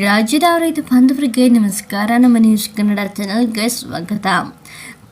ರಾಜ್ಯದ ರೈತ ಬಾಂಧವರಿಗೆ ನಮಸ್ಕಾರ. ನಮ್ಮ ನ್ಯೂಸ್ ಕನ್ನಡ ಚಾನಲ್ಗೆ ಸ್ವಾಗತ.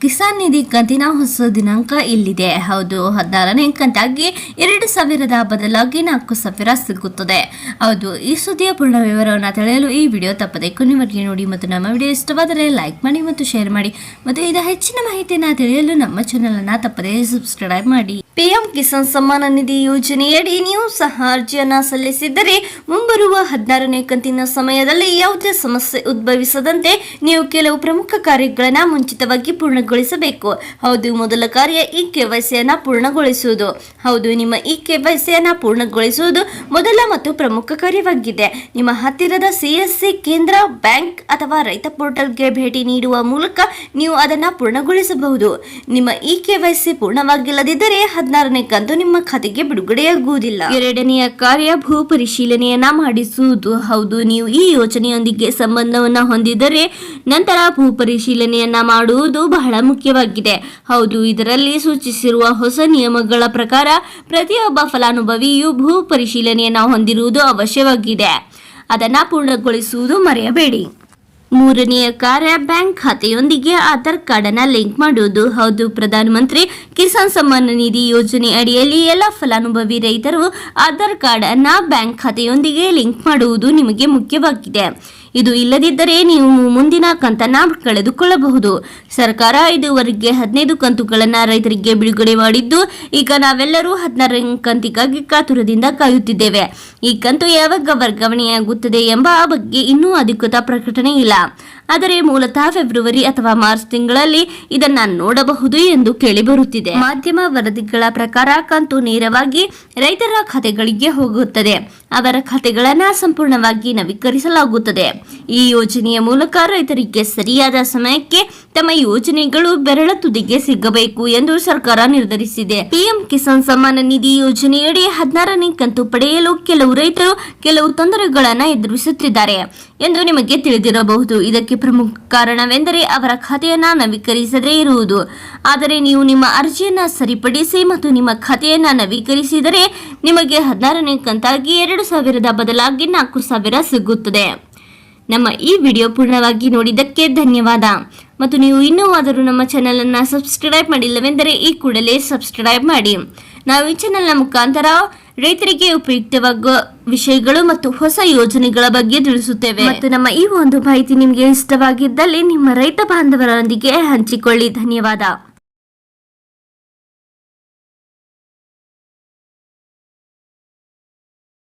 ಕಿಸಾನ್ ನಿಧಿ ಕಂತಿನ ಹೊಸ ದಿನಾಂಕ ಇಲ್ಲಿದೆ. ಹೌದು, ಹದಿನಾರನೇ ಕಂತಾಗಿ ಎರಡು ಸಾವಿರದ ಬದಲಾಗಿ ನಾಲ್ಕು ಸಾವಿರ ಸಿಗುತ್ತದೆ. ಹೌದು, ಈ ಸುದ್ದಿಯ ಪೂರ್ಣ ವಿವರವನ್ನು ತಿಳಿಯಲು ಈ ವಿಡಿಯೋ ತಪ್ಪದೆ ಕೊನೆವರೆಗೆ ನೋಡಿ ಮತ್ತು ನಮ್ಮ ವಿಡಿಯೋ ಇಷ್ಟವಾದರೆ ಲೈಕ್ ಮಾಡಿ ಮತ್ತು ಶೇರ್ ಮಾಡಿ. ಮತ್ತು ಇದರ ಹೆಚ್ಚಿನ ಮಾಹಿತಿಯನ್ನು ತಿಳಿಯಲು ನಮ್ಮ ಚಾನೆಲ್ ಚಾನಲನ್ನು ತಪ್ಪದೇ ಸಬ್ಸ್ಕ್ರೈಬ್ ಮಾಡಿ. ಪಿಎಂ ಕಿಸಾನ್ ಸಮ್ಮಾನ ನಿಧಿ ಯೋಜನೆಯಡಿ ನೀವು ಸಹ ಅರ್ಜಿಯನ್ನ ಸಲ್ಲಿಸಿದ್ದರೆ ಮುಂಬರುವ ಹದಿನಾರನೇ ಕಂತಿನ ಸಮಯದಲ್ಲಿ ಯಾವುದೇ ಸಮಸ್ಯೆ ಉದ್ಭವಿಸದಂತೆ ನೀವು ಕೆಲವು ಪ್ರಮುಖ ಕಾರ್ಯಗಳನ್ನು ಮುಂಚಿತವಾಗಿ ಪೂರ್ಣಗೊಳಿಸಬೇಕು. ಹೌದು, ಮೊದಲ ಕಾರ್ಯ ಈ ಕೆವೈಸಿಯನ್ನು ಪೂರ್ಣಗೊಳಿಸುವುದು. ಹೌದು, ನಿಮ್ಮ ಈ ಕೆವೈಸಿಯನ್ನು ಪೂರ್ಣಗೊಳಿಸುವುದು ಮೊದಲ ಮತ್ತು ಪ್ರಮುಖ ಕಾರ್ಯವಾಗಿದೆ. ನಿಮ್ಮ ಹತ್ತಿರದ ಸಿ ಎಸ್ ಸಿ ಕೇಂದ್ರ ಬ್ಯಾಂಕ್ ಅಥವಾ ರೈತ ಪೋರ್ಟಲ್ಗೆ ಭೇಟಿ ನೀಡುವ ಮೂಲಕ ನೀವು ಅದನ್ನು ಪೂರ್ಣಗೊಳಿಸಬಹುದು. ನಿಮ್ಮ ಈ ಕೆವೈಸಿ ಪೂರ್ಣವಾಗಿಲ್ಲದಿದ್ದರೆ ಹದಿನಾರನೇ ಕಂತು ನಿಮ್ಮ ಖಾತೆಗೆ ಬಿಡುಗಡೆಯಾಗುವುದಿಲ್ಲ. ಎರಡನೆಯ ಕಾರ್ಯ ಭೂ ಪರಿಶೀಲನೆಯನ್ನ ಮಾಡಿಸುವುದು. ಹೌದು, ನೀವು ಈ ಯೋಜನೆಯೊಂದಿಗೆ ಸಂಬಂಧವನ್ನ ಹೊಂದಿದ್ದರೆ ನಂತರ ಭೂ ಪರಿಶೀಲನೆಯನ್ನ ಮಾಡುವುದು ಬಹಳ ಮುಖ್ಯವಾಗಿದೆ ಹೌದು, ಇದರಲ್ಲಿ ಸೂಚಿಸಿರುವ ಹೊಸ ನಿಯಮಗಳ ಪ್ರಕಾರ ಪ್ರತಿಯೊಬ್ಬ ಫಲಾನುಭವಿಯು ಭೂ ಪರಿಶೀಲನೆಯನ್ನು ಹೊಂದಿರುವುದು ಅವಶ್ಯವಾಗಿದೆ. ಅದನ್ನು ಪೂರ್ಣಗೊಳಿಸುವುದು ಮರೆಯಬೇಡಿ. ಮೂರನೆಯ ಕಾರ್ಯ ಬ್ಯಾಂಕ್ ಖಾತೆಯೊಂದಿಗೆ ಆಧಾರ್ ಕಾರ್ಡ್ ಅನ್ನ ಲಿಂಕ್ ಮಾಡುವುದು. ಹೌದು, ಪ್ರಧಾನಮಂತ್ರಿ ಕಿಸಾನ್ ಸಮ್ಮಾನ ನಿಧಿ ಯೋಜನೆ ಅಡಿಯಲ್ಲಿ ಎಲ್ಲ ಫಲಾನುಭವಿ ರೈತರು ಆಧಾರ್ ಕಾರ್ಡ್ ಅನ್ನ ಬ್ಯಾಂಕ್ ಖಾತೆಯೊಂದಿಗೆ ಲಿಂಕ್ ಮಾಡುವುದು ನಿಮಗೆ ಮುಖ್ಯವಾಗಿದೆ. ಇದು ಇಲ್ಲದಿದ್ದರೆ ನೀವು ಮುಂದಿನ ಕಂತನ್ನ ಕಳೆದುಕೊಳ್ಳಬಹುದು. ಸರ್ಕಾರ ಇದುವರೆಗೆ ಹದಿನೈದು ಕಂತುಗಳನ್ನ ರೈತರಿಗೆ ಬಿಡುಗಡೆ ಮಾಡಿದ್ದು, ಈಗ ನಾವೆಲ್ಲರೂ ಹದಿನಾರ ಕಂತಿಗಾಗಿ ಕಾತುರದಿಂದ ಕಾಯುತ್ತಿದ್ದೇವೆ. ಈ ಕಂತು ಯಾವಾಗ ವರ್ಗಾವಣೆಯಾಗುತ್ತದೆ ಎಂಬ ಬಗ್ಗೆ ಇನ್ನೂ ಅಧಿಕೃತ ಪ್ರಕಟಣೆ ಇಲ್ಲ. ಆದರೆ ಮೂಲತಃ ಫೆಬ್ರವರಿ ಅಥವಾ ಮಾರ್ಚ್ ತಿಂಗಳಲ್ಲಿ ಇದನ್ನ ನೋಡಬಹುದು ಎಂದು ಕೇಳಿಬರುತ್ತಿದೆ ಮಾಧ್ಯಮ ವರದಿಗಳ ಪ್ರಕಾರ ಕಂತು ನೇರವಾಗಿ ರೈತರ ಖಾತೆಗಳಿಗೆ ಹೋಗುತ್ತದೆ. ಅವರ ಖಾತೆಗಳನ್ನ ಸಂಪೂರ್ಣವಾಗಿ ನವೀಕರಿಸಲಾಗುತ್ತದೆ. ಈ ಯೋಜನೆಯ ಮೂಲಕ ರೈತರಿಗೆ ಸರಿಯಾದ ಸಮಯಕ್ಕೆ ತಮ್ಮ ಯೋಜನೆಗಳು ಬೆರಳ ತುದಿಗೆ ಸಿಗಬೇಕು ಎಂದು ಸರ್ಕಾರ ನಿರ್ಧರಿಸಿದೆ. ಪಿಎಂ ಕಿಸಾನ್ ಸಮ್ಮಾನ ನಿಧಿ ಯೋಜನೆಯಡಿ ಹದಿನಾರನೇ ಕಂತು ಪಡೆಯಲು ಕೆಲವು ರೈತರು ಕೆಲವು ತೊಂದರೆಗಳನ್ನು ಎದುರಿಸುತ್ತಿದ್ದಾರೆ ಎಂದು ನಿಮಗೆ ತಿಳಿದಿರಬಹುದು. ಇದಕ್ಕೆ ಪ್ರಮುಖ ಕಾರಣವೆಂದರೆ ಅವರ ಖಾತೆಯನ್ನು ನವೀಕರಿಸದೇ ಇರುವುದು. ಆದರೆ ನೀವು ನಿಮ್ಮ ಅರ್ಜಿಯನ್ನು ಸರಿಪಡಿಸಿ ಮತ್ತು ನಿಮ್ಮ ಖಾತೆಯನ್ನು ನವೀಕರಿಸಿದರೆ ನಿಮಗೆ ಹದಿನಾರನೇ ಕಂತಾಗಿ ಎರಡು ಸಾವಿರದ ಬದಲಾಗಿ ನಾಲ್ಕು ಸಾವಿರ ಸಿಗುತ್ತದೆ. ನಮ್ಮ ಈ ವಿಡಿಯೋ ಪೂರ್ಣವಾಗಿ ನೋಡಿದ್ದಕ್ಕೆ ಧನ್ಯವಾದ. ಮತ್ತು ನೀವು ಇನ್ನೂ ಆದರೂ ನಮ್ಮ ಚಾನಲನ್ನು ಸಬ್ಸ್ಕ್ರೈಬ್ ಮಾಡಿಲ್ಲವೆಂದರೆ ಈ ಕೂಡಲೇ ಸಬ್ಸ್ಕ್ರೈಬ್ ಮಾಡಿ. ನಾವು ಈ ಚಾನಲ್ನ ಮುಖಾಂತರ ರೈತರಿಗೆ ಉಪಯುಕ್ತವಾಗುವ ವಿಷಯಗಳು ಮತ್ತು ಹೊಸ ಯೋಜನೆಗಳ ಬಗ್ಗೆ ತಿಳಿಸುತ್ತೇವೆ. ಮತ್ತು ನಮ್ಮ ಈ ಒಂದು ಮಾಹಿತಿ ನಿಮಗೆ ಇಷ್ಟವಾಗಿದ್ದಲ್ಲಿ ನಿಮ್ಮ ರೈತ ಬಾಂಧವರೊಂದಿಗೆ ಹಂಚಿಕೊಳ್ಳಿ. ಧನ್ಯವಾದ.